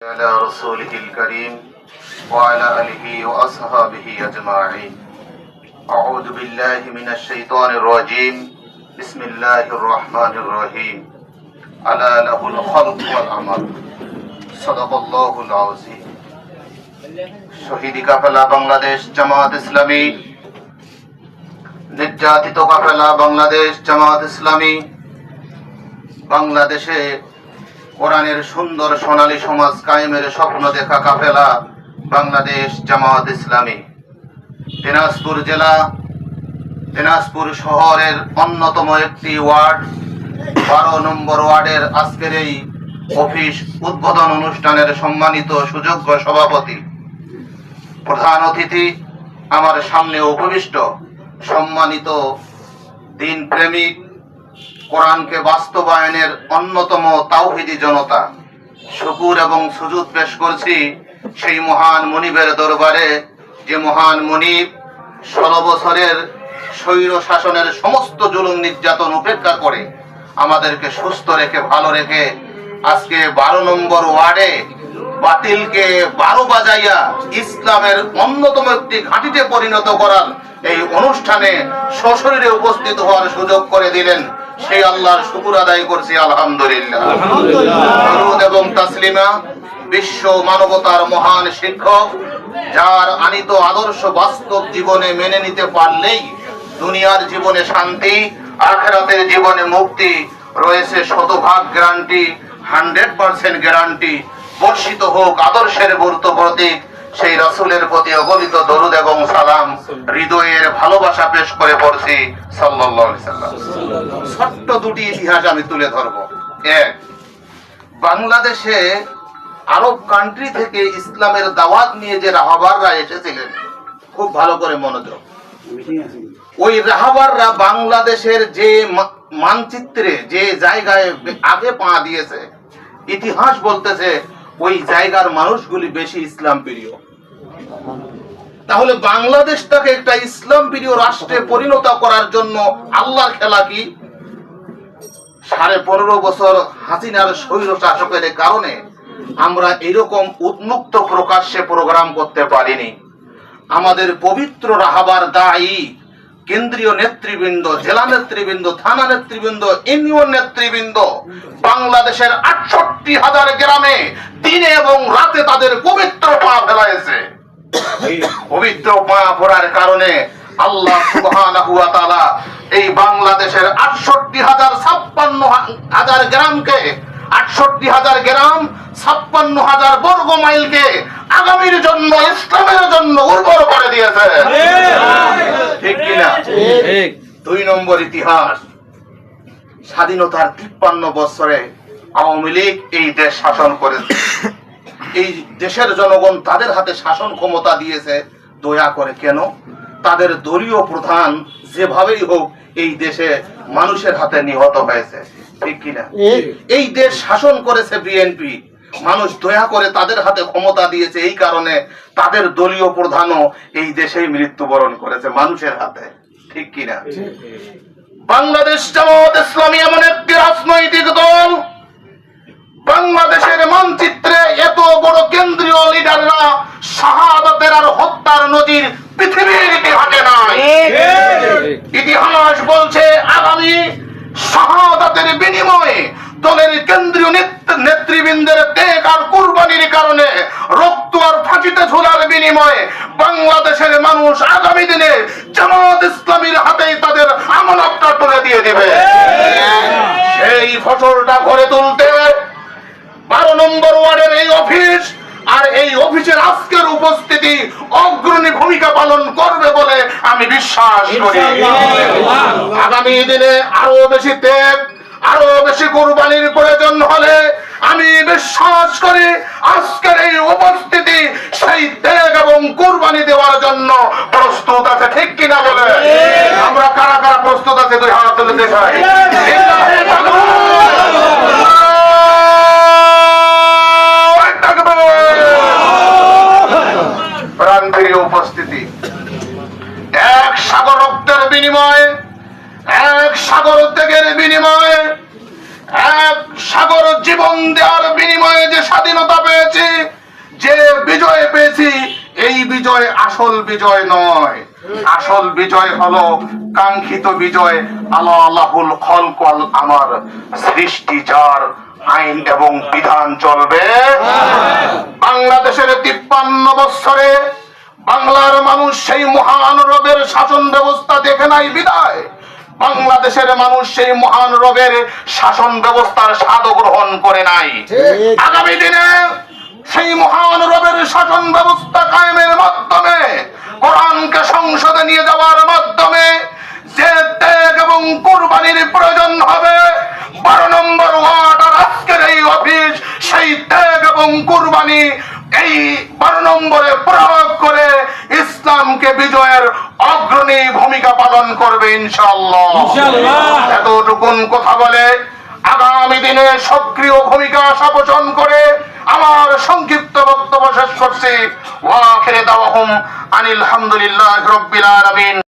على رسوله الكريم وعلى آله وأصحابه أجمعين أعوذ بالله من الشيطان الرجيم بسم الله الرحمن الرحيم ألا له الخلق والأمر صدق الله العظيم শহীদি কাফেলা বাংলাদেশ জামাত ইসলামী নির্যাতিত কাফেলা বাংলাদেশ জামাত ইসলামী বাংলাদেশে কোরআনের সুন্দর সোনালী সমাজ কায়েমের স্বপ্ন দেখা কাফেলা বাংলাদেশ জামাত ইসলামী। দিনাজপুর জেলা, দিনাজপুর শহরের অন্যতম একটি ওয়ার্ড, বারো নম্বর ওয়ার্ডের আজকের এই অফিস উদ্বোধন অনুষ্ঠানের সম্মানিত সুযোগ্য সভাপতি। প্রধান অতিথি, আমার সামনে উপবিষ্ট সম্মানিত দিন প্রেমিক কোরআনকে বাস্তবায়নের অন্যতম তাওহিদি জনতা। শুকুর এবং সুজুদ পেশ করছি সেই মহান মনিবের দরবারে, যে মহান মনিব ষোলো বছরের স্বৈর শাসনের সমস্ত জুলুম নির্যাতন উপেক্ষা করে আমাদেরকে সুস্থ রেখে, ভালো রেখে আজকে বারো নম্বর ওয়ার্ডে বাতিলকে বারো বাজাইয়া ইসলামের অন্যতম একটি ঘাঁটিতে পরিণত করার এই অনুষ্ঠানে সশরীরে উপস্থিত হওয়ার সুযোগ করে দিলেন সেই আল্লাহর শুকুর আদায় করছি আলহামদুলিল্লাহ। দরুদ এবং তাসলিমা বিশ্ব মানবতার মহান শিক্ষক যার আনিত আদর্শ বাস্তব জীবনে মেনে নিতে পারলেই দুনিয়ার জীবনে শান্তি আখেরাতের জীবনে মুক্তি রয়েছে শতভাগ গ্যারান্টি হান্ড্রেড পার্সেন্ট গ্যারান্টি বর্ষিত হোক আদর্শের গুরুত্ব প্রতীক সেই রাসূলের প্রতি অগণিত দরুদ এবং সালাম হৃদয়ের ভালোবাসা পেশ করে পড়ছি সাল্লাম। ছোট্ট দুটি ইতিহাস আমি তুলে ধরব। এক, বাংলাদেশে আরব কান্ট্রি থেকে ইসলামের দাওয়াত নিয়ে যে রাহাবাররা এসেছিলেন, খুব ভালো করে মনোযোগ। ওই রাহাবাররা বাংলাদেশের যে মানচিত্রে যে জায়গায় আগে পা দিয়েছে, ইতিহাস বলতেছে ওই জায়গার মানুষগুলি বেশি ইসলাম প্রিয়। তাহলে বাংলাদেশটাকে একটা ইসলাম প্রিয় রাষ্ট্রে পরিণত করার জন্য আল্লাহর খেলা কি? সাড়ে পনেরো বছর হাসিনার স্বৈর শাসকের কারণে আমরা এরকম উন্মুক্ত প্রকাশ্যে প্রোগ্রাম করতে পারিনি। আমাদের পবিত্র রাহাবার দায়ী কেন্দ্রীয় নেতৃবৃন্দ জেলা নেতৃবৃন্দ থানা নেতৃবৃন্দ ইউনিয়ন নেতৃবৃন্দ বাংলাদেশের আটষট্টি হাজার গ্রামে দিনে এবং রাতে তাদের পবিত্র পা ফেলাইছে। এই পবিত্র পা ফোরার কারণে আল্লাহ সুবহানাহু ওয়া তাআলা এই বাংলাদেশের আটষট্টি হাজার ছাপ্পান্ন হাজার গ্রামকে আটষট্টি হাজার গ্রাম ছাপ্পান্ন হাজার বর্গ মাইলকে আগামীর জন্য ইসলামের জন্য উর্বর করে দিয়েছে। দুই নম্বর ইতিহাস। স্বাধীনতার তিপ্পান্ন বছরে আওয়ামী লীগ এই দেশ শাসন করেছে। এই দেশের জনগণ তাদের হাতে শাসন ক্ষমতা দিয়েছে দয়া করে কেন? তাদের দলীয় প্রধান যেভাবেই হোক এই দেশে মানুষের হাতে নিহত হয়েছে। ঠিক কিনা? এই দেশ শাসন করেছে বিএনপি। মানুষ দয়া করে তাদের হাতে ক্ষমতা দিয়েছে এই কারণে তাদের দলীয় প্রধানও এই দেশেই মৃত্যুবরণ করেছে মানুষের হাতে। ঠিক কিনা? বাংলাদেশ জামাত ইসলামী এমন একটি রাজনৈতিক দল। বাংলাদেশের মানচিত্রে এত বড় কেন্দ্রীয় লিডাররা শাহাদাতের আর হত্যার নজির পৃথিবীর ইতিহাসে নাই। ইতিহাস বলছে আগামী শাহাদাতের বিনিময়ে দলের কেন্দ্রীয় নেত- নেতৃবৃন্দের ত্যাগ আর কুরবানির কারণে রক্ত আর ফাঁসিতে ঝোলার বিনিময়ে বাংলাদেশের মানুষ আগামী দিনে জামাত ইসলামীর হাতেই তাদের আমানতটা তুলে দিয়ে দিবে। সেই ফসলটা ঘরে তুলতে বারো নম্বর ওয়ার্ডের এই অফিস আর এই অফিসের আজকের উপস্থিতি অগ্রণী ভূমিকা পালন করবে বলে আমি বিশ্বাস করি। আগামী দিনে আরও বেশি ত্যাগ আরও বেশি কোরবানির প্রয়োজন হলে আমি বিশ্বাস করি আজকের এই উপস্থিতি সেই ত্যাগ এবং কোরবানি দেওয়ার জন্য প্রস্তুত আছে, ঠিক কিনা বলে? আমরা কারা কারা প্রস্তুত আছে দুই হাত তুলে দেখাই। উপস্থিতি, এক সাগর রক্তের বিনিময়ে, এক সাগর ত্যাগের বিনিময়ে, এক সাগর জীবন দেওয়ার বিনিময়ে যে স্বাধীনতা পেয়েছি, যে বিজয় পেয়েছি, এই বিজয় আসল বিজয় নয়। আসল বিজয় হলো কাঙ্ক্ষিত বিজয় আল্লাহ আল্লাহুল খলকল আমার। সৃষ্টি যার আইন এবং বিধান চলবে। বাংলাদেশের তিপ্পান্ন বৎসরে বাংলার মানুষ সেই মহান রবের শাসন ব্যবস্থা দেখে নাই বিদায়। বাংলাদেশের মানুষ সেই মহান রবের শাসন ব্যবস্থার স্বাদ গ্রহণ করে নাই। আগামী দিনে সেই মহান রবের শাসন ব্যবস্থা কায়েমের মাধ্যমে কোরআনকে সংসদে নিয়ে যাওয়ার মাধ্যমে যে ত্যাগ এবং কোরবানির প্রয়োজন হবে বারো নম্বর ওয়ার্ড আর আজকের এই অফিস সেই ত্যাগ এবং কুরবানি এই বারো নম্বরে প্রয়োগ করে ইসলামকে বিজয়ের অগ্রণী ভূমিকা পালন করবে ইনশাআল্লাহ। ইনশাআল্লাহ। এতটুকুন কথা বলে আগামী দিনে সক্রিয় ভূমিকা সাপোষণ করে আমার সংক্ষিপ্ত বক্তব্য শেষ করছি। ওয়াখিরে দাওয়াহুম আনিল হামদুলিল্লাহ রব্বিল আলামিন।